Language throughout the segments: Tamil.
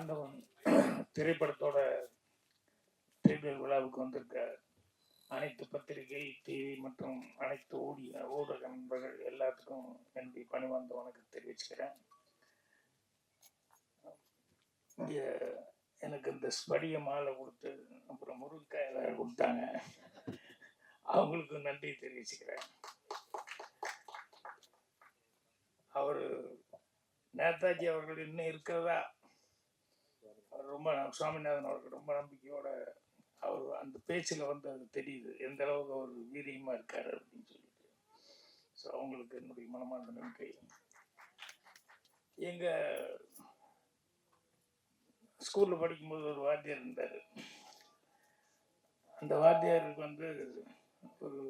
ஆண்டவன் திரைப்படத்தோட திரைப்பட விழாவுக்கு வந்திருக்க அனைத்து பத்திரிகை டிவி மற்றும் அனைத்து ஊடிய ஊடக நண்பர்கள் எல்லாத்துக்கும் என்னுடைய பணி வணக்கம் தெரிவிச்சுக்கிறேன். எனக்கு இந்த ஸ்படிய மாலை கொடுத்து அப்புறம் முருங்கைக்காய் கொடுத்தாங்க. அவங்களுக்கு நன்றி தெரிவிச்சுக்கிறேன். அவர் நேதாஜி அவர்கள் இன்னும் இருக்கிறதா ரொம்ப சுவாமிநாதன் அவருக்கு ரொம்ப நம்பிக்கையோட அவர் அந்த பேச்சில் வந்து அது தெரியுது. எந்த அளவுக்கு அவர் வீரியமாக இருக்கார் அப்படின்னு சொல்லிட்டு. ஸோ அவங்களுக்கு என்னுடைய மனமான நம்பிக்கை. எங்கள் ஸ்கூலில் படிக்கும்போது ஒரு வாத்தியார் இருந்தார். அந்த வாத்தியாருக்கு வந்து ஒரு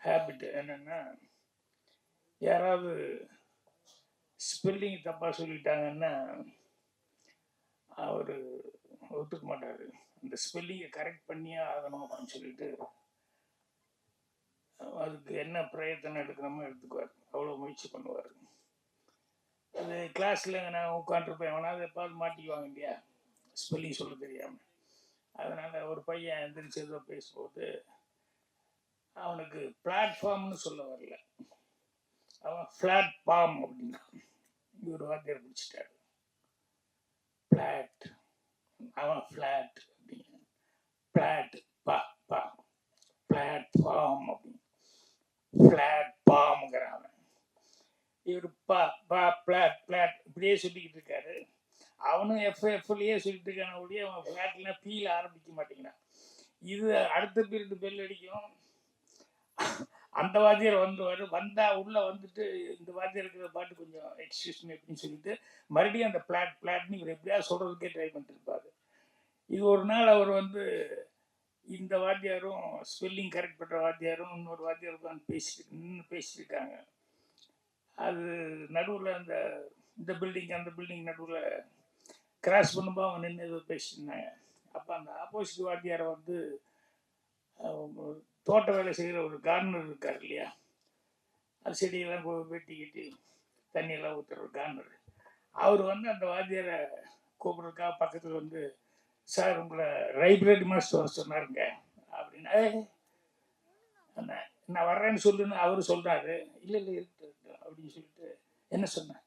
ஹேபிட் என்னென்னா யாராவது ஸ்பெல்லிங் தப்பாக சொல்லிட்டாங்கன்னா அவர் ஒத்துக்க மாட்டார். அந்த ஸ்பெல்லிங்கை கரெக்ட் பண்ணியே ஆகணும் அப்படின்னு சொல்லிட்டு அதுக்கு என்ன பிரயத்தனம் எடுக்கணுமோ எடுத்துக்குவார். அவ்வளோ முயற்சி பண்ணுவார். அது கிளாஸில் நான் உட்காந்துருப்பேன் எவனாவது எப்பாவது மாட்டிக்குவாங்க இல்லையா ஸ்பெல்லிங் சொல்ல தெரியாமல் அதனால் ஒரு பையன் எந்திரிச்சு ஏதோ பேசும்போது அவனுக்கு பிளாட்ஃபார்ம்னு சொல்ல வரல. அவன் ஃப்ளாட் பாம் அப்படின்னா இவர் வாத்தியார் பிடிச்சிட்டாரு. பிளாட் அவன் பிளாட் அப்படின்னு பிளாட் பா பா பிளாட்ஃபார்ம் அப்படின்னு ஃப்ளாட் அவன் இவர் பா பா பிளாட் பிளாட் இப்படியே சொல்லிக்கிட்டு இருக்காரு. அவனும் எஃப் எஃப்லயே சொல்லிட்டு இருக்கான ஒழிய அவன் பிளாட்லாம் ஃபீல் ஆரம்பிக்க மாட்டேங்கிறான். இது அடுத்த பீரியட் பெல் அடிக்கும். அந்த வாத்தியார் வந்துவார் வந்தால் உள்ளே வந்துட்டு இந்த வாத்தியார் இருக்கிற பாட்டு கொஞ்சம் எக்ஸ்கியூஸ் மீ அப்படின்னு சொல்லிட்டு மறுபடியும் அந்த பிளாட் பிளாட்னு இவர் எப்படியாவது சொல்கிறதுக்கே ட்ரை பண்ணிட்டு இது ஒரு நாள் அவர் வந்து இந்த வாத்தியாரும் ஸ்பெல்லிங் கரெக்ட் பண்ணுற வாத்தியாரும் இன்னொரு வாத்தியார் உட்காந்து பேசிட்டு நின்று பேசியிருக்காங்க அது நடுவில் அந்த இந்த பில்டிங் அந்த பில்டிங் நடுவில் கிராஸ் பண்ணும்போது அவங்க நின்று ஏதோ பேசிட்டு இருந்தாங்க. அப்போ அந்த ஆப்போசிட் வாத்தியாரை வந்து தோட்ட வேலை செய்கிற ஒரு கார்னர் இருக்கார் இல்லையா? அது செடியெல்லாம் கொ- வெட்டி கிட்டி தண்ணியெல்லாம் ஊற்றுற ஒரு கார்னர் அவர் வந்து அந்த வாத்தியாரை கூப்பிட்றதுக்காக பக்கத்தில் வந்து சார் உங்களை லைப்ரரி மாஸ்டர் வர சொன்னாருங்க. அப்படின்னா என்ன நான் வர்றேன்னு சொல்லுன்னு அவர் சொல்கிறாரு இல்லை இல்லை இருக்கு இருக்கு," அப்படின்னு சொல்லிட்டு என்ன சொன்னேன்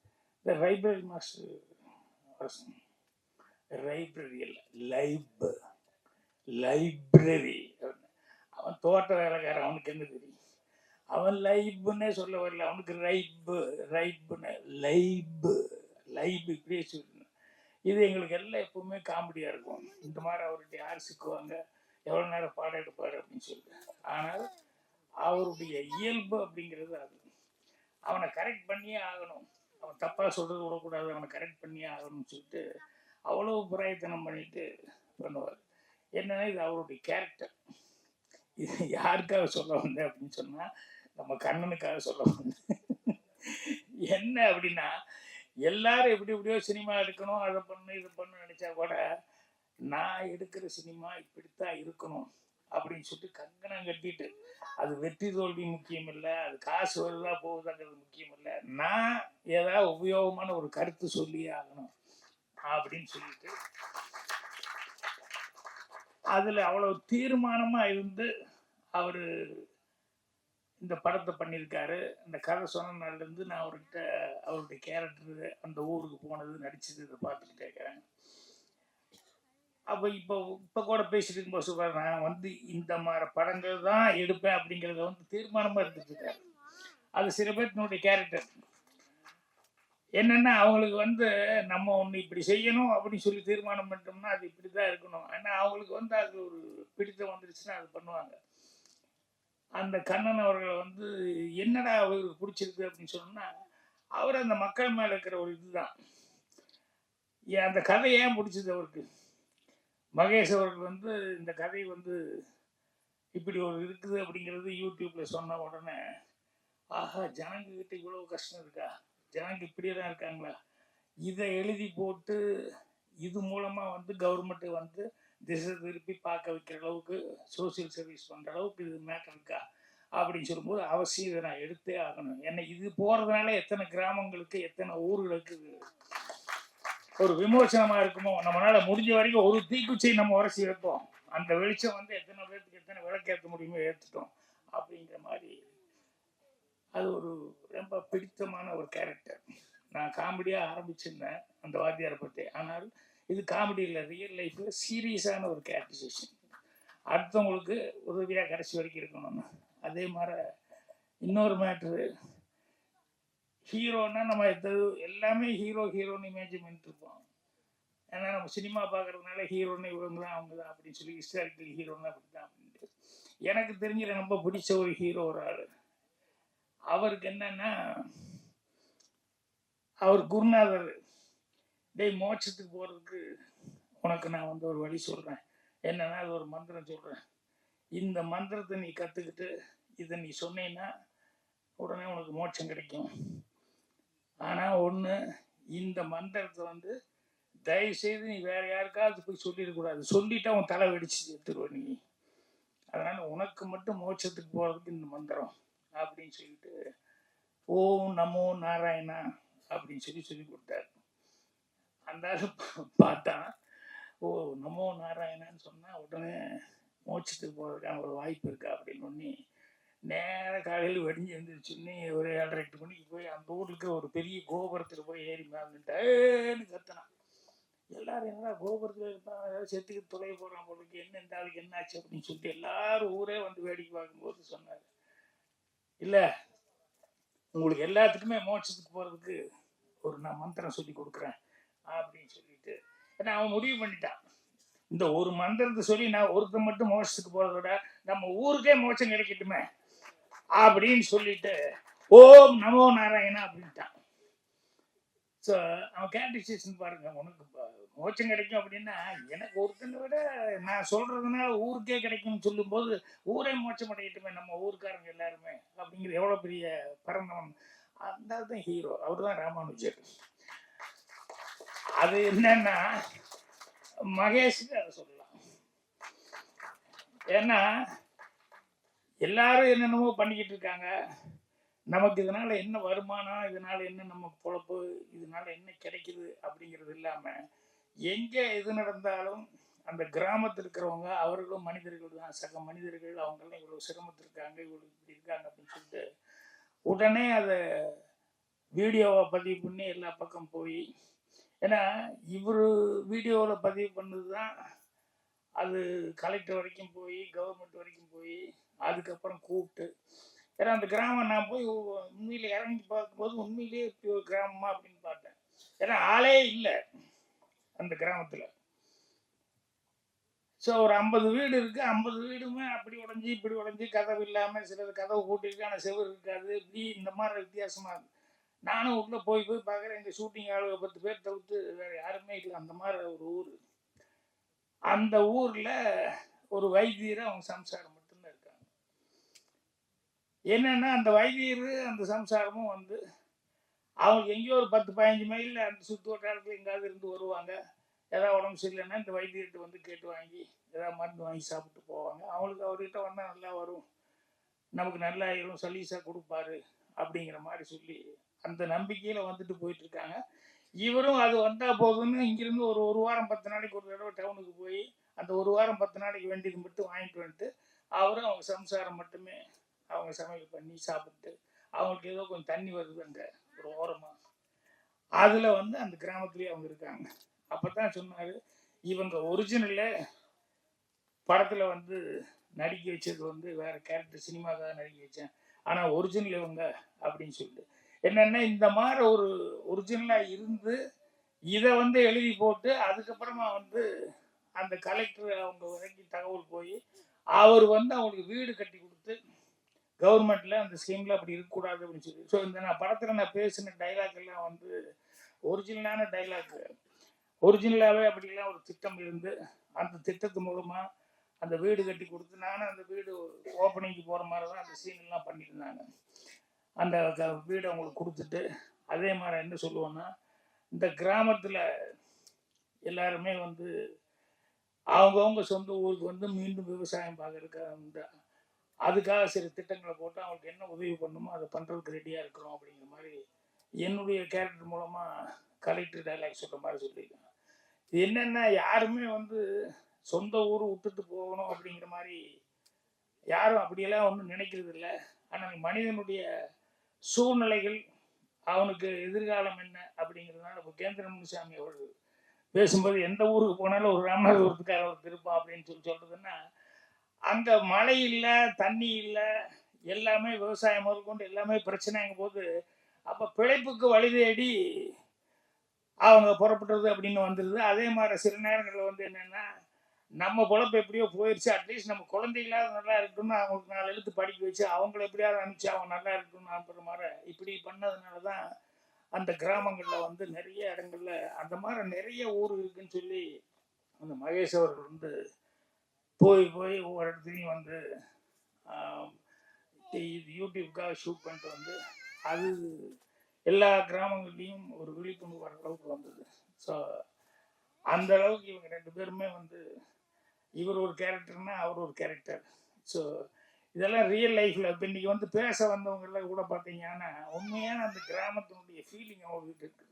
இந்த லைப்ரரி மாஸ்டர் வர சொன்னேன் லைப்ரரி இல்லை லைப் லைப்ரரி அவன் தோட்ட வேலைக்காரன் அவனுக்கு என்ன தெரியும்? அவன் லைப்புன்னே சொல்ல வரல. அவனுக்கு ரைப்பு ரைப்புன்னு லைப்பு லைப் இப்படியே சொல்லணும் இது எங்களுக்கு எல்லாம் எப்பவுமே காமெடியாக இருக்கும். இந்த மாதிரி அவர்கிட்ட யார் சிக்குவாங்க? எவ்வளோ நேரம் பாடம் எடுப்பார் அப்படின்னு சொல்லிட்டு. ஆனால் அவருடைய இயல்பு அப்படிங்கிறது அது. அவனை கரெக்ட் பண்ணியே ஆகணும். அவன் தப்பாக சொல்கிறது விடக்கூடாது. அவனை கரெக்ட் பண்ணியே ஆகணும்னு சொல்லிட்டு அவ்வளோ பிரயத்தனம் பண்ணிட்டு பண்ணுவார். என்னன்னா இது அவருடைய கேரக்டர் இது யாருக்காக சொல்ல வந்தேன் அப்படின்னு சொன்னால் நம்ம கண்ணனுக்காக சொல்ல வந்தேன். என்ன அப்படின்னா எல்லாரும் எப்படி எப்படியோ சினிமா எடுக்கணும் அதை பண்ணு இது பண்ணு நினச்சா கூட நான் எடுக்கிற சினிமா இப்படித்தான் இருக்கணும் அப்படின்னு சொல்லிட்டு கங்கணம் கட்டிட்டு அது வெற்றி தோல்வி முக்கியம் இல்லை அது காசு வருதா போகுதாங்கிறது முக்கியம் இல்லை நான் ஏதாவது உபயோகமான ஒரு கருத்து சொல்லியே ஆகணும் அப்படின்னு சொல்லிட்டு அதில் அவ்வளோ தீர்மானமாக இருந்து அவர் இந்த படத்தை பண்ணியிருக்காரு. இந்த கதை சொன்ன நான் அவர்கிட்ட அவருடைய கேரக்டர் அந்த ஊருக்கு போனது நடிச்சது இதை பார்த்துட்டு கேட்குறேன். அப்போ இப்போ இப்போ கூட பேசிட்டு இருக்கும்போது சொல்றாரு நான் வந்து இந்த மாதிரி படங்கள் தான் எடுப்பேன் அப்படிங்கிறத வந்து தீர்மானமாக இருந்துட்டு இருக்காரு. அது சில பேர்த்தினுடைய கேரக்டர் என்னென்னா அவங்களுக்கு வந்து நம்ம ஒன்று இப்படி செய்யணும் அப்படின்னு சொல்லி தீர்மானம் பண்ணிட்டோம்னா அது இப்படி தான் இருக்கணும். ஏன்னா அவங்களுக்கு வந்து அது ஒரு பிடித்தம் வந்துருச்சுன்னா அது பண்ணுவாங்க. அந்த கண்ணன் அவர்களை வந்து என்னடா அவருக்கு பிடிச்சிருக்கு அப்படின்னு சொன்னோம்னா அவர் அந்த மக்கள் மேலே இருக்கிற ஒரு இதுதான். ஏன் அந்த கதை ஏன் பிடிச்சது அவருக்கு? மகேஷ் அவர்கள் வந்து இந்த கதை வந்து இப்படி ஒரு இருக்குது அப்படிங்கிறது யூடியூப்பில் சொன்ன உடனே ஆஹா ஜனங்கக்கிட்ட இவ்வளோ கஷ்டம் இருக்கா? ஜனங்க இப்படியே தான் இருக்காங்களா. இதை எழுதி போட்டு இது மூலமாக வந்து கவர்மெண்ட் வந்து திசை திருப்பி பார்க்க வைக்கிற அளவுக்கு சோசியல் சர்வீஸ் பண்ணுற அளவுக்கு இது மேட்டர் இருக்கா? அப்படின்னு சொல்லும்போது அவசியம் இதை நான் எடுத்தே ஆகணும். ஏன்னா இது போகிறதுனால எத்தனை கிராமங்களுக்கு எத்தனை ஊர்களுக்கு ஒரு விமோசனமாக இருக்குமோ? நம்மளால் முடிஞ்ச வரைக்கும் ஒரு தீக்குச்சி நம்ம உரசி வைப்போம். அந்த வெளிச்சம் வந்து எத்தனை பேர்த்துக்கு எத்தனை விளக்கேற்ற முடியுமோ ஏற்றுட்டோம் அப்படிங்கிற மாதிரி அது ஒரு ரொம்ப பிடித்தமான ஒரு கேரக்டர் நான் காமெடியாக ஆரம்பிச்சிருந்தேன் அந்த வாத்தியாரை பற்றி ஆனால் இது காமெடி இல்லை ரியல் லைஃப்பில் சீரியஸான ஒரு கேரக்டரைசேஷன் அடுத்தவங்களுக்கு உதவியாக கடைசி வரைக்கும் இருக்கணும்னு. அதே மாதிரி இன்னொரு மேட்ரு ஹீரோன்னா நம்ம எது எல்லாமே ஹீரோ ஹீரோன்னு இமேஜ் பண்ணிட்டு இருப்போம். ஏன்னா நம்ம சினிமா பார்க்குறதுனால ஹீரோன்னு இவங்க தான் அவங்க தான் அப்படின்னு சொல்லி ஹிஸ்டாரிக்கல் ஹீரோன்னு அப்படி தான் அப்படின்ட்டு. எனக்கு தெரிஞ்ச ரொம்ப பிடிச்ச ஒரு ஹீரோ ஒரு ஆள். அவருக்கு என்னன்னா அவர் குருநாதர் டேய் மோட்சத்துக்கு போகிறதுக்கு உனக்கு நான் வந்து ஒரு வழி சொல்கிறேன் என்னன்னா அது ஒரு மந்திரம் சொல்கிறேன் இந்த மந்திரத்தை நீ கற்றுக்கிட்டு இதை நீ சொன்னீன்னா உடனே உனக்கு மோட்சம் கிடைக்கும். ஆனால் ஒன்று இந்த மந்திரத்தை வந்து தயவு செய்து நீ வேற யாருக்காவது போய் சொல்லிடக்கூடாது. சொல்லிட்டு அவன் தலை வெடிச்சு எடுத்துருவ நீ. அதனால உனக்கு மட்டும் மோட்சத்துக்கு போகிறதுக்கு இந்த மந்திரம். அப்படின்னு சொல்லிட்டு ஓம் நமோ நாராயணா அப்படின்னு சொல்லி சொல்லி கொடுத்தாரு. அந்த ஆளு பார்த்தா ஓ நமோ நாராயணான்னு சொன்னால் உடனே மோட்சத்துக்கு போகிறதுக்கான ஒரு வாய்ப்பு இருக்கா அப்படின்னு ஒன்னி நேர காலையில் வெடிஞ்சு எழுந்திரிச்சுன்னு ஒரு ஏழரை எட்டு மணிக்கு போய் அந்த ஊருக்கு ஒரு பெரிய கோபுரத்தில் போய் ஏறி மேலே கத்தினான். எல்லாரும் என்னடா கோபுரத்தில் இருப்பான் ஏதாவது செத்துக்கு தொலைய போகிறான் போலுக்கு என்ன இந்த ஆளுக்கு என்ன ஆச்சு அப்படின்னு சொல்லிட்டு எல்லாரும் ஊரே வந்து வேடிக்கை பார்க்கும்போது சொன்னார். இல்லை உங்களுக்கு எல்லாத்துக்குமே மோட்சத்துக்கு போகிறதுக்கு ஒரு நான் மந்திரம் சொல்லி கொடுக்குறேன் அப்படின்னு சொல்லிட்டு. ஏன்னா அவன் முடிவு பண்ணிட்டான். இந்த ஒரு மந்திரத்தை சொல்லி நான் ஒருத்தர் மட்டும் மோட்சத்துக்கு போகிறத விட நம்ம ஊருக்கே மோட்சம் கிடைக்கட்டுமே அப்படின்னு சொல்லிட்டு ஓம் நமோ நாராயணா அப்படின்ட்டான். ஸோ அவன் கேட்டசிஷன் பாருங்க உனக்கு மோச்சம் கிடைக்கும் அப்படின்னா எனக்கு ஒருத்தனை விட நான் சொல்றதுனால ஊருக்கே கிடைக்கும்னு சொல்லும்போது ஊரே மோச்சம் அடையட்டுமே நம்ம ஊருக்காரங்க எல்லாருமே அப்படிங்கிற எவ்வளோ பெரிய பரந்தவன். அந்த தான் ஹீரோ அவர் தான் ராமானுஜர். அது என்னன்னா மகேஷுக்கு அதை சொல்லலாம். ஏன்னா எல்லாரும் என்னென்னமோ பண்ணிக்கிட்டு இருக்காங்க. நமக்கு இதனால என்ன வருமானம் இதனால என்ன நம்ம பொழப்பு இதனால என்ன கிடைக்குது அப்படிங்கிறது இல்லாமல் எங்க எது நடந்தாலும் அந்த கிராமத்தில் இருக்கிறவங்க அவர்களும் மனிதர்கள் தான். சக மனிதர்கள் அவங்கெல்லாம் இவ்வளவு சிரமத்தில் இருக்காங்க இவ்வளவு இப்படி இருக்காங்க அப்படின்னு சொல்லிட்டு உடனே அதை வீடியோவை பதிவு பண்ணி எல்லா பக்கம் போய் ஏன்னா இவர் வீடியோவில் பதிவு பண்ணது தான் அது கலெக்டர் வரைக்கும் போய் கவர்மெண்ட் வரைக்கும் போய் அதுக்கப்புறம் கூப்பிட்டு. ஏன்னா அந்த கிராமம் நான் போய் உண்மையில் இறங்கி பார்க்கும்போது உண்மையிலேயே கிராமமா அப்படின்னு பார்த்தேன். ஏன்னா ஆளே இல்லை. அந்த கிராமத்தில். ஸோ ஒரு ஐம்பது வீடு இருக்குது ஐம்பது வீடுமே அப்படி உடஞ்சி இப்படி உடஞ்சி கதவு இல்லாமல் சிலது கதவு கூட்டிருக்கு ஆனால் செவுரு இருக்காது. இப்படி இந்த மாதிரி வித்தியாசமாக இருக்குது நானும் உள்ளே போய் போய் பார்க்குறேன். எங்கள் ஷூட்டிங் ஆளுக பத்து பேர் தவிர்த்து வேற யாருமே இல்லை. அந்த மாதிரி ஒரு ஊர். அந்த ஊரில் ஒரு வைத்தியர் அவங்க சம்சாரம் மட்டும்தான் இருக்காங்க. என்னென்னா அந்த வைத்தியர் அந்த சம்சாரமும் வந்து அவங்க எங்கேயோ ஒரு பத்து பதினஞ்சு மைலில் அந்த சுற்று வட்டாரத்தில் எங்காவது இருந்து வருவாங்க. ஏதாவது உடம்பு சரியில்லைன்னா இந்த வைத்தியர்கிட்ட வந்து கேட்டு வாங்கி ஏதாவது மருந்து வாங்கி சாப்பிட்டு போவாங்க. அவங்களுக்கு அவர்கிட்ட வந்தால் நல்லா வரும். நமக்கு நல்லா ஆயிரும் சலீஸாக கொடுப்பாரு அப்படிங்கிற மாதிரி சொல்லி அந்த நம்பிக்கையில் வந்துட்டு போயிட்டுருக்காங்க. இவரும் அது வந்தால் போதும்னு இங்கிருந்து ஒரு ஒரு வாரம் பத்து நாளைக்கு ஒரு தடவை டவுனுக்கு போய் அந்த ஒரு வாரம் பத்து நாளைக்கு வேண்டியது மட்டும் வாங்கிட்டு வந்துட்டு அவரும் அவங்க சம்சாரம் மட்டுமே அவங்க சமையல் பண்ணி சாப்பிட்டு அவங்களுக்கு ஏதோ கொஞ்சம் தண்ணி வருது அங்கே ஒரு ஓரமாக அதில் வந்து அந்த கிராமத்துலேயே அவங்க இருக்காங்க. அப்போ தான் சொன்னார் இவங்க ஒரிஜினலில் படத்தில் வந்து நடிக்க வச்சது வந்து வேறு கேரக்டர் சினிமாக்காக நடிக்க வச்சேன். ஆனால் ஒரிஜினல் இவங்க அப்படின்னு சொல்லிட்டு. என்னென்னா இந்த மாதிரி ஒரு ஒரிஜினலாக இருந்து இதை வந்து எழுதி போட்டு அதுக்கப்புறமா வந்து அந்த கலெக்டர் அவங்க வரைக்கும் தகவல் போய் அவர் வந்து அவங்களுக்கு வீடு கட்டி கொடுத்து கவர்மெண்ட்ல அந்த ஸ்கீம்ல அப்படி இருக்கக்கூடாது அப்படின்னு சொல்லி. ஸோ இந்த நான் படத்துல நான் பேசின டைலாக் எல்லாம் வந்து ஒரிஜினலான டைலாக் ஒரிஜினலாகவே அப்படிலாம் ஒரு திட்டம் இருந்து அந்த திட்டத்து மூலமா அந்த வீடு கட்டி கொடுத்து நானும் அந்த வீடு ஓப்பனிங்க்கு போகிற மாதிரி தான் அந்த சீன்லாம் பண்ணியிருந்தாங்க. அந்த க- வீடு அவங்களுக்கு கொடுத்துட்டு அதே மாதிரி என்ன சொல்லுவோன்னா இந்த கிராமத்தில் எல்லாருமே வந்து அவங்கவுங்க சொந்த ஊருக்கு வந்து மீண்டும் விவசாயம் பார்க்கறதுக்காக வந்து அதுக்காக சில திட்டங்களை போட்டு அவங்களுக்கு என்ன உதவி பண்ணுமோ அதை பண்ணுறதுக்கு ரெடியாக இருக்கிறோம் அப்படிங்கிற மாதிரி என்னுடைய கேரக்டர் மூலமாக கலெக்டர் டைலாக் சொல்ற மாதிரி சொல்லியிருக்கேன் இது யாருமே வந்து சொந்த ஊர் விட்டுட்டு போகணும் அப்படிங்கிற மாதிரி யாரும் அப்படியெல்லாம் ஒன்றும் நினைக்கிறது இல்லை. ஆனால் மனிதனுடைய சூழ்நிலைகள் அவனுக்கு எதிர்காலம் என்ன அப்படிங்கிறதுனால இப்போ கேந்திர முனிசாமி அவர்கள் பேசும்போது எந்த ஊருக்கு போனாலும் ஒரு ராமநாதபுரத்துக்காரர் ஒரு திருப்பம் அப்படின்னு சொல்லி சொல்றதுன்னா அங்க மழை இல்லை தண்ணி இல்லை எல்லாமே விவசாயம் முதற்கொண்டு எல்லாமே பிரச்சனைங்க போது அப்ப பிழைப்புக்கு வழி தேடி அவங்க புறப்படுறது அப்படின்னு வந்துடுது அதே மாதிரி சில நேரங்களில் வந்து என்னென்னா நம்ம பொழப்பு எப்படியோ போயிடுச்சு அட்லீஸ்ட் நம்ம குழந்தைகளாவது நல்லா இருக்கணும்னு அவங்களுக்கு நாலு எழுத்து படிக்க வச்சு அவங்கள எப்படியாவது அனுப்பிச்சு அவங்க நல்லா இருக்கணும்னு அனுப்புற மாதிரி இப்படி பண்ணதுனால தான் அந்த கிராமங்களில் வந்து நிறைய இடங்கள்ல அந்த மாதிரி நிறைய ஊர் இருக்குன்னு சொல்லி அந்த மகேஷ் அவர்கள் வந்து போய் போய் ஒவ்வொரு இடத்துலையும் வந்து இது யூடியூப்காக ஷூட் பண்ணிட்டு வந்து அது எல்லா கிராமங்கள்லேயும் ஒரு விழிப்புணர்வு வர அளவுக்கு வந்தது. ஸோ அந்த அளவுக்கு இவங்க ரெண்டு பேருமே வந்து இவர் ஒரு கேரக்டர்னா அவர் ஒரு கேரக்டர் ஸோ இதெல்லாம் ரியல் லைஃப்பில் இப்போ இன்னைக்கு வந்து பேச வந்தவங்கெல்லாம் கூட பார்த்தீங்கன்னா உண்மையான அந்த கிராமத்தினுடைய ஃபீலிங் அவங்ககிட்ட இருக்குது.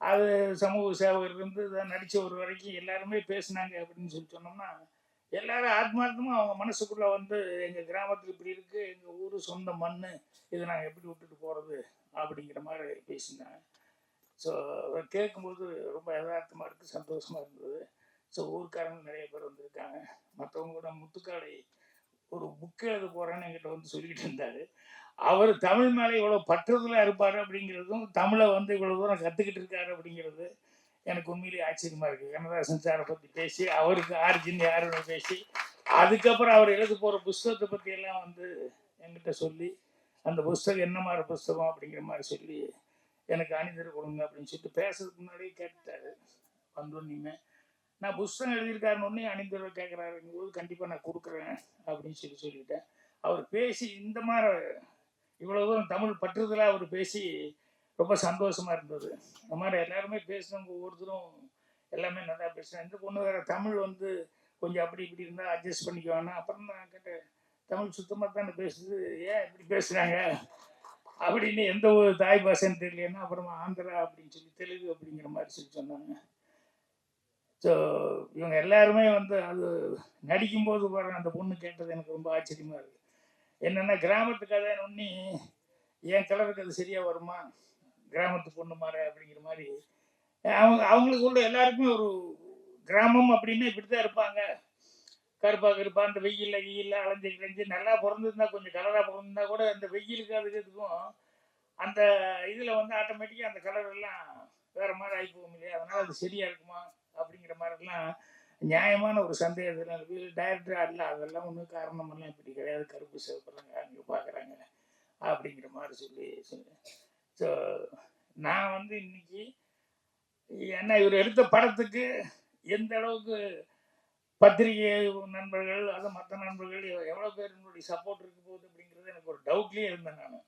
அது சமூக சேவகர் இருந்து இதை நடித்த ஒரு வரைக்கும் எல்லாருமே பேசினாங்க அப்படின்னு சொல்லி சொன்னோம்னா எல்லாரும் ஆத்மார்த்தமும் அவங்க மனசுக்குள்ளே வந்து எங்கள் கிராமத்தில் இப்படி இருக்குது எங்கள் ஊர் சொந்த மண் இதை நாங்கள் எப்படி விட்டுட்டு போகிறது அப்படிங்கிற மாதிரி பேசினாங்க. ஸோ கேட்கும்போது ரொம்ப யதார்த்தமாக இருக்குது சந்தோஷமாக இருந்தது. ஸோ ஊருக்காரங்க நிறைய பேர் வந்திருக்காங்க. மற்றவங்க கூட முத்துக்காளை ஒரு புக்கு எழுத போகிறேன்னு என்கிட்ட வந்து சொல்லிட்டு இருந்தார். அவர் தமிழ் மேலே இவ்வளோ பற்றுதலாக இருப்பார் அப்படிங்கிறதும் தமிழை வந்து இவ்வளோ தூரம் கற்றுக்கிட்டு இருக்காரு அப்படிங்கிறது எனக்கு உண்மையிலேயே ஆச்சரியமா இருக்குது கண்ணதாசன் சாரை பற்றி பேசி அவருக்கு ஆர்ஜின் யாருன்னு பேசி அதுக்கப்புறம் அவர் எழுத போகிற புஸ்தகத்தை பற்றியெல்லாம் வந்து என்கிட்ட சொல்லி அந்த புஸ்தகம் என்ன மாதிரி புஸ்தகம் அப்படிங்கிற மாதிரி சொல்லி எனக்கு அணிதர் கொடுங்க அப்படின்னு சொல்லிட்டு பேசுறதுக்கு முன்னாடியே கேட்டாரு வந்தோன்னே நான் புஸ்தகம் எழுதியிருக்காருன்னு உடனே அணிந்தர் கேட்குறாருங்கும் போது கண்டிப்பாக நான் கொடுக்குறேன் அப்படின்னு சொல்லி சொல்லிட்டேன். அவர் பேசி இந்த மாதிரி இவ்வளோ தூரம் தமிழ் பற்றுதலாக அவர் பேசி ரொம்ப சந்தோஷமா இருந்தது. இந்த மாதிரி எல்லாருமே பேசுனவங்க ஒவ்வொருத்தரும் எல்லாமே நல்லா பேசுனாங்க இந்த பொண்ணு வேற தமிழ் வந்து கொஞ்சம் அப்படி இப்படி இருந்தால் அட்ஜஸ்ட் பண்ணிக்குவானா அப்புறம் நான் கேட்டேன் தமிழ் சுத்தமாக தானே பேசுது? ஏன் இப்படி பேசுகிறாங்க அப்படின்னு எந்த ஒரு தாய் பாஷைன்னு தெரியலன்னா அப்புறமா ஆந்திரா அப்படின்னு சொல்லி தெலுங்கு அப்படிங்கிற மாதிரி சொல்லி சொன்னாங்க. ஸோ இவங்க எல்லாருமே வந்து அது நடிக்கும்போது பாருங்க அந்த பொண்ணு கேட்டது எனக்கு ரொம்ப ஆச்சரியமாக இருக்குது என்னென்னா கிராமத்து கதை ஒன்னி என் கலருக்கு அது சரியாக வருமா? கிராமத்து பொண்ணு மாதிரி அப்படிங்கிற மாதிரி. அவங்க அவங்களுக்கு உள்ள எல்லாருக்குமே ஒரு கிராமம் அப்படின்னா இப்படித்தான் இருப்பாங்க. கருப்பா கருப்பா அந்த வெயில்ல வெயில்ல அலைஞ்சு கிழஞ்சு நல்லா பிறந்திருந்தா கொஞ்சம் கலரா பிறந்திருந்தா கூட அந்த வெயிலுக்கு அதுக்கு இதுக்கும் அந்த இதுல வந்து ஆட்டோமேட்டிக்கா அந்த கலர் எல்லாம் வேற மாதிரி ஆகி போகும் இல்லையா? அதனால அது சரியா இருக்குமா? அப்படிங்கிற மாதிரிலாம் நியாயமான ஒரு சந்தேகத்தில் இருக்கு? டைரக்டர் அல்ல அதெல்லாம் ஒன்றும் காரணமெல்லாம் இப்படி கிடையாது. கருப்பு சிவப்பெல்லாம் அங்கே பார்க்குறாங்க அப்படிங்கிற மாதிரி சொல்லி ஸோ நான் வந்து இன்னைக்கு என்ன இவர் எடுத்த படத்துக்கு எந்த அளவுக்கு பத்திரிகை நண்பர்கள் அது மற்ற நண்பர்கள் எவ்வளோ பேருடைய சப்போர்ட் இருக்க போகுது அப்படிங்கிறது எனக்கு ஒரு டவுட்லேயே இருந்தேன் நான்.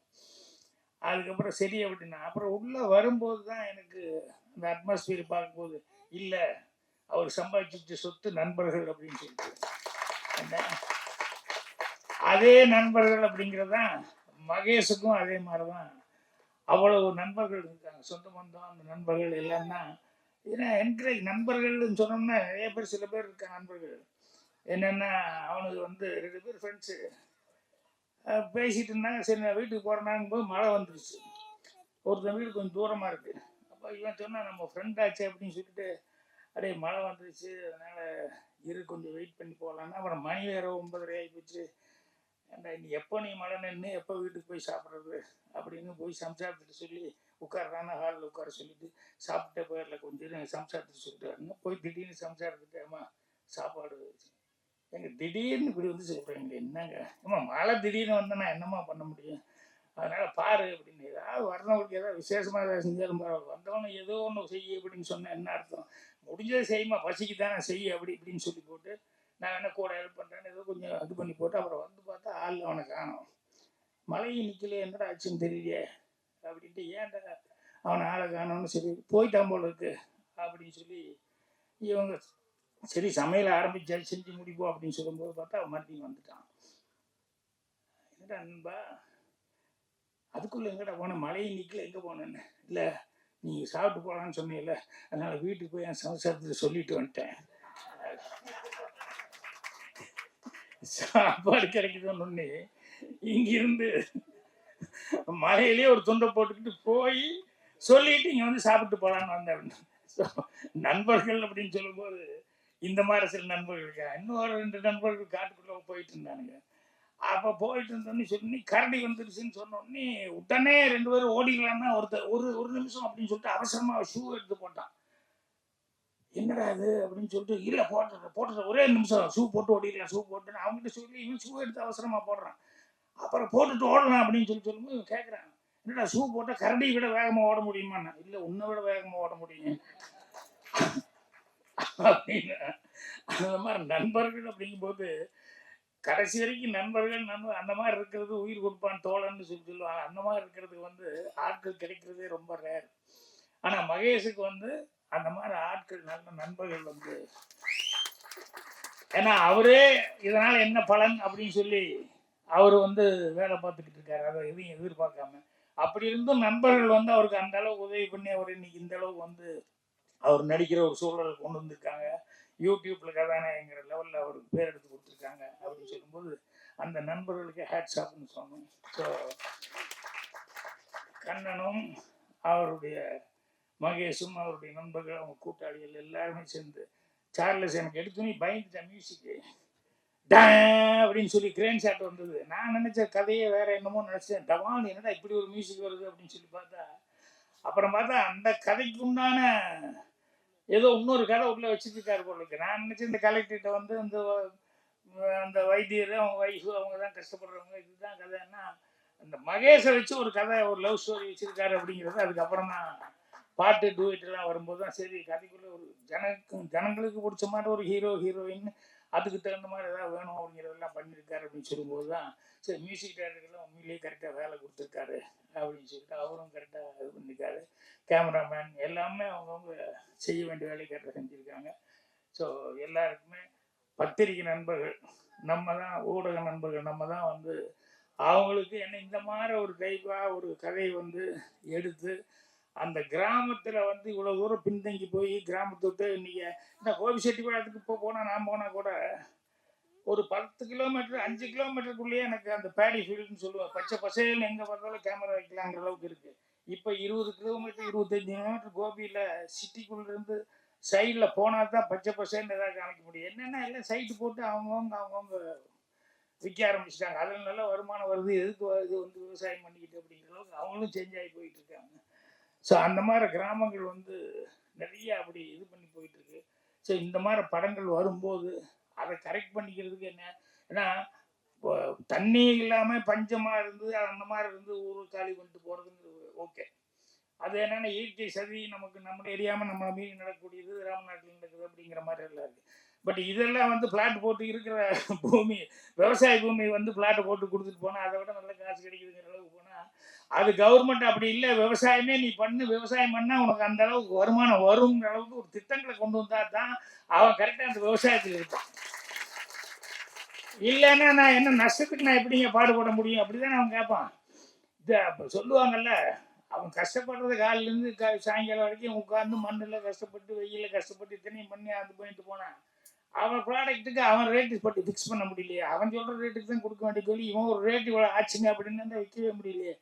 அதுக்கப்புறம் சரி அப்படின்னா அப்புறம் உள்ளே வரும்போது தான் எனக்கு அந்த அட்மாஸ்பியர் பார்க்கும்போது இல்லை அவர் சம்பாதிச்சிட்டு சொத்து நண்பர்கள் அப்படின்னு சொல்லிட்டு. என்ன? அதே நண்பர்கள் அப்படிங்கிறது தான் மகேஷுக்கும் அதே மாதிரி தான் அவ்வளவு நண்பர்கள் இருக்காங்க. சொந்த பந்தம் அந்த நண்பர்கள் இல்லைன்னா ஏன்னா என்கரேஜ் நண்பர்கள்னு சொன்னோம்னா நிறைய பேர் சில பேர் இருக்காங்க நண்பர்கள். என்னென்னா அவனுக்கு வந்து ரெண்டு பேர் ஃப்ரெண்ட்ஸு பேசிட்டு இருந்தாங்க. சரி நான் வீட்டுக்கு போகிறேன்னாங்கும் போது மழை வந்துருச்சு. ஒருத்தன் வீடு கொஞ்சம் தூரமாக இருக்குது அப்போ இவன் சொன்னால் நம்ம ஃப்ரெண்ட் ஆச்சு அப்படின்னு சொல்லிட்டு அப்படியே மழை வந்துருச்சு. அதனால் இரு கொஞ்சம் வெயிட் பண்ணி போகலான்னு அப்புறம் மணி வேறு ஒன்பதரை ஆகி போச்சு. ஏன்டா நீ எப்போ நீ மழை நின்று எப்போ வீட்டுக்கு போய் சாப்பிட்றது அப்படின்னு போய் சம்சாரத்துட்டு சொல்லி உட்கார்றான ஹாலில் உட்கார சொல்லிட்டு சாப்பிட்டே போயிடல கொஞ்சம் சம்சாரத்துட்டு சொல்லிட்டு போய் திடீர்னு சம்சாரத்துட்டு அம்மா சாப்பாடு எங்க திடீர்னு இப்படி வந்து சொல்கிறீங்க என்னங்க? அம்மா மழை திடீர்னு வந்தா நான் என்னம்மா பண்ண முடியும்? அதனால பாரு அப்படின்னு ஏதாவது வர்றவங்களுக்கு ஏதாவது விசேஷமாக ஏதாவது செஞ்சாலும் பரவாயில்ல. வந்தவனும் ஏதோ ஒன்று செய்ய அப்படின்னு சொன்னேன் என்ன அர்த்தம்? முடிஞ்சதை செய்யுமா பசிக்கு தானே செய்ய அப்படி இப்படின்னு சொல்லி போட்டு நான் என்ன கூட ஹெல்ப் பண்ணுறேன்னு ஏதோ கொஞ்சம் இது பண்ணி போட்டு அப்புறம் வந்து ஆள் அவனை காணும். மழையும் நிற்கல என்னடா ஆச்சுன்னு தெரியலையே அப்படின்ட்டு ஏன்டா அவனை ஆளை காணோம்னு சரி போயிட்டான் போல இருக்கு அப்படின்னு சொல்லி இவங்க சரி சமையல் ஆரம்பிச்சாச்சு செஞ்சு முடிப்போம் அப்படின்னு சொல்லும்போது பார்த்தா அவன் மறுபடியும் வந்துட்டான். என்னடா நண்பா அதுக்குள்ள எங்கடா போன? மழையும் நிற்கல எங்கே போனேன்னு? இல்லை நீங்கள் சாப்பிட்டு போகலான்னு சொன்னீங்கல்ல அதனால் வீட்டுக்கு போய் என் சம்சாரத்தில் சொல்லிட்டு வந்துட்டேன். சாப்பாடு கிடைக்குதுன்னு இங்கிருந்து மலையிலேயே ஒரு துண்டை போட்டுக்கிட்டு போய் சொல்லிட்டு இங்கே வந்து சாப்பிட்டு போகலான்னு வந்தேன் ஸோ நண்பர்கள் அப்படின்னு சொல்லும்போது இந்த மாதிரி சில நண்பர்கள் இருக்கா? இன்னொரு ரெண்டு நண்பர்கள் காட்டுக்குள்ளே போயிட்டு இருந்தானுங்க. அப்போ போயிட்டு இருந்தோன்னு சொல்லி கரடி வந்துருச்சுன்னு சொன்னோடனே உடனே ரெண்டு பேரும் ஓடிக்கலாம்னா ஒருத்தர் ஒரு ஒரு நிமிஷம் அப்படின்னு சொல்லிட்டு அவசரமாக ஷூ எடுத்து போட்டான். என்னடா அது அப்படின்னு சொல்லிட்டு இல்லை போட்டுற போட்டுற ஒரே நிமிஷம். ஷூ போட்டு ஓடிடலாம் ஷூ போட்டுன்னு அவங்ககிட்ட சொல்லி இவன் ஷூ எடுத்து அவசரமாக போடுறான். அப்புறம் போட்டுட்டு ஓடலாம் அப்படின்னு சொல்லி சொல்லும்போது இவன் கேட்குறான் என்னடா ஷூ போட்டால் கரடியை விட வேகமாக ஓட முடியுமாண்ணா இல்லை உன்னை விட வேகமாக ஓட முடியும் அப்படின்னு. அந்த மாதிரி நண்பர்கள் அப்படிங்கும்போது கடைசி வரைக்கும் நண்பர்கள் நண்பர் அந்த மாதிரி இருக்கிறது உயிர் கொடுப்பான் தோழன்னு சொல்லி சொல்லுவாங்க. அந்த மாதிரி இருக்கிறதுக்கு வந்து ஆட்கள் கிடைக்கிறதே ரொம்ப ரேர் ஆனால் மகேஷுக்கு வந்து அந்த மாதிரி ஆட்கள் நல்ல நண்பர்கள் வந்து. ஏன்னா அவரே இதனால் என்ன பலன் அப்படின்னு சொல்லி அவர் வந்து வேலை பார்த்துக்கிட்டு இருக்காரு. அதை எதையும் எதிர்பார்க்காம. அப்படி இருந்தும் நண்பர்கள் வந்து அவருக்கு அந்த அளவுக்கு உதவி பண்ணி அவர் இன்னைக்கு இந்த அளவுக்கு வந்து அவர் நடிக்கிற ஒரு சூழல் கொண்டு வந்திருக்காங்க. யூடியூப்ல கதாநாயகங்கிற லெவலில் அவருக்கு பேர் எடுத்து கொடுத்துருக்காங்க அப்படின்னு சொல்லும்போது அந்த நண்பர்களுக்கு ஹேட்ஸ் ஆப்னு சொன்னோம். ஸோ கண்ணனும் அவருடைய மகேஷும் அவருடைய நண்பர்கள் அவங்க கூட்டாளிகள் எல்லாருமே சேர்ந்து சார்லஸ் எனக்கு எடுத்துனே பயந்துட்டேன் மியூசிக்கு அப்படின்னு சொல்லி கிரேன் ஷாட் வந்தது. நான் நினச்ச கதையே வேற என்னமோ நினச்சேன். டவான் என்னடா இப்படி ஒரு மியூசிக் வருது அப்படின்னு சொல்லி பார்த்தா அப்புறம் பார்த்தா அந்த கதைக்கு உண்டான ஏதோ இன்னொரு கதை உள்ள வச்சுருக்காரு போல இருக்கு. நான் நினைச்சேன் இந்த கலெக்டர்கிட்ட வந்து அந்த அந்த வைத்தியர் அவங்க ஒய்ஃபு அவங்க தான் கஷ்டப்படுறவங்க இதுதான் கதைன்னா அந்த மகேஷை வச்சு ஒரு கதை ஒரு லவ் ஸ்டோரி வச்சிருக்காரு அப்படிங்கிறது அதுக்கப்புறம் தான் பாட்டு டூயிட் எல்லாம் வரும்போது தான் சரி கதைக்குள்ள ஒரு ஜனக்கும் ஜனங்களுக்கு பிடிச்ச மாதிரி ஒரு ஹீரோ ஹீரோயின் அதுக்கு தகுந்த மாதிரி ஏதாவது வேணும் அப்படிங்கிறதெல்லாம் பண்ணியிருக்காரு அப்படின்னு சொல்லும்போது தான் சரி மியூசிக் டைரக்டர்லாம் உண்மையிலேயே கரெக்டாக வேலை கொடுத்துருக்காரு அப்படின்னு சொல்லிட்டு அவரும் கரெக்டாக இது பண்ணியிருக்காரு. கேமராமேன் எல்லாமே அவங்கவுங்க செய்ய வேண்டிய வேலையை கரெக்டாக செஞ்சுருக்காங்க. ஸோ எல்லாருக்குமே பத்திரிகை நண்பர்கள் நம்ம தான் ஊடக நண்பர்கள் நம்ம தான் வந்து அவங்களுக்கு என்ன இந்த மாதிரி ஒரு டைப்பாக ஒரு கதையை வந்து எடுத்து அந்த கிராமத்தில் வந்து இவ்வளோ தூரம் பின்தங்கி போய் கிராமத்தை விட்டு இன்னைக்கு இந்த கோபிச்செட்டிப்பாளையத்துக்கு இப்போ போனால் நான் போனால் கூட ஒரு பத்து கிலோமீட்டர் அஞ்சு கிலோமீட்டருக்குள்ளேயே எனக்கு அந்த பேடி ஃபீல்டுன்னு சொல்லுவேன் பச்சை பசையில் எங்கே பார்த்தாலும் கேமரா வைக்கலாங்கிற அளவுக்கு இருக்குது இப்போ இருபது கிலோமீட்டர் இருபத்தஞ்சி கிலோமீட்டர் கோபியில் சிட்டிக்குள்ளேருந்து சைடில் போனால் தான் பச்சை பசைன்னு ஏதாவது காமிக்க முடியும். என்னென்னா எல்லாம் சைட்டு போட்டு அவங்கவுங்க அவங்கவுங்க விற்க ஆரம்பிச்சிட்டாங்க. அதில் நல்ல வருமானம் வருது. எதுக்கு இது வந்து விவசாயம் பண்ணிக்கிட்டு அப்படிங்கிற அளவுக்கு அவங்களும் சேஞ்ச் ஆகி போயிட்டு இருக்காங்க. ஸோ அந்த மாதிரி கிராமங்கள் வந்து நிறைய அப்படி இது பண்ணி போயிட்டு இருக்கு ஸோ இந்த மாதிரி படங்கள் வரும்போது அதை கரெக்ட் பண்ணிக்கிறதுக்கு என்ன? ஏன்னா தண்ணி இல்லாமல் பஞ்சமாக இருந்து அந்த மாதிரி இருந்து ஊர் காலி பண்ணிட்டு போகிறதுங்கிறது ஓகே அது என்னென்னா இயற்கை சதி நமக்கு நம்ம தெரியாமல் நம்மளை மீறி நடக்கக்கூடியது ராமநாட்டில் நடக்குது அப்படிங்கிற மாதிரி எல்லாம் இருக்குது பட் இதெல்லாம் வந்து பிளாட் போட்டு இருக்கிற பூமி விவசாய பூமி வந்து பிளாட்டை போட்டு கொடுத்துட்டு போனால் அதை விட நல்ல காசு கிடைக்குதுங்கிற அளவுக்கு போனால் அது கவர்மெண்ட் அப்படி இல்லை. விவசாயமே நீ பண்ணு. விவசாயம் பண்ணால் உனக்கு அந்த அளவுக்கு வருமானம் வருங்கிற அளவுக்கு ஒரு திட்டங்களை கொண்டு வந்தால் தான் அவன் கரெக்டாக அந்த விவசாயத்தில் இருப்பான். இல்லைன்னா நான் என்ன நஷ்டத்துக்கு நான் எப்படிங்க பாடுபட முடியும்? அப்படிதான் அவன் கேட்பான் இது அப்போ சொல்லுவாங்கல்ல அவன் கஷ்டப்படுறது காலிலேருந்து க சாயங்காலம் வரைக்கும் உட்காந்து மண்ணில் கஷ்டப்பட்டு வெயிலில் கஷ்டப்பட்டு இத்தனையும் பண்ணி அது பண்ணிட்டு போனான். அவன் ப்ராடக்ட்டுக்கு அவன் ரேட்டு பட்டு ஃபிக்ஸ் பண்ண முடியலையே. அவன் சொல்கிற ரேட்டுக்கு தான் கொடுக்க வேண்டிய சொல்லி இவன் ஒரு ரேட்டு இவ்வளோ ஆச்சுங்க அப்படின்னு தான் விற்கவே முடியலையே.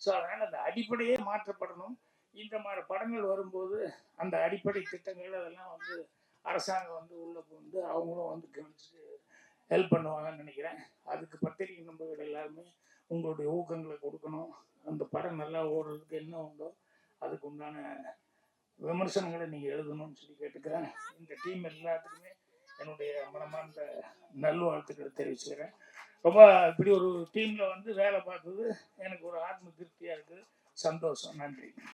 ஸோ அதனால் அந்த அடிப்படையே மாற்றப்படணும். இந்த மாதிரி படங்கள் வரும்போது அந்த அடிப்படை திட்டங்கள் அதெல்லாம் வந்து அரசாங்கம் வந்து உள்ளே வந்து அவங்களும் வந்து கவனிச்சு ஹெல்ப் பண்ணுவாங்கன்னு நினைக்கிறேன். அதுக்கு பத்திரிகை நண்பர்கள் எல்லாருமே உங்களுடைய ஊக்கங்களை கொடுக்கணும். அந்த படம் நல்லா ஓடுறதுக்கு என்ன உண்டோ அதுக்கு உண்டான விமர்சனங்களை நீங்கள் எழுதணும்னு சொல்லி கேட்டுக்கிறேன். இந்த டீம் எல்லாத்துக்குமே என்னுடைய மனமார்ந்த நல்வாழ்த்துக்களை தெரிவிச்சுக்கிறேன். ரொம்ப இப்படி ஒரு டீமில் வந்து வேலை பார்த்தது எனக்கு ஒரு ஆத்ம திருப்தியாக இருக்குது. சந்தோஷம். நன்றி.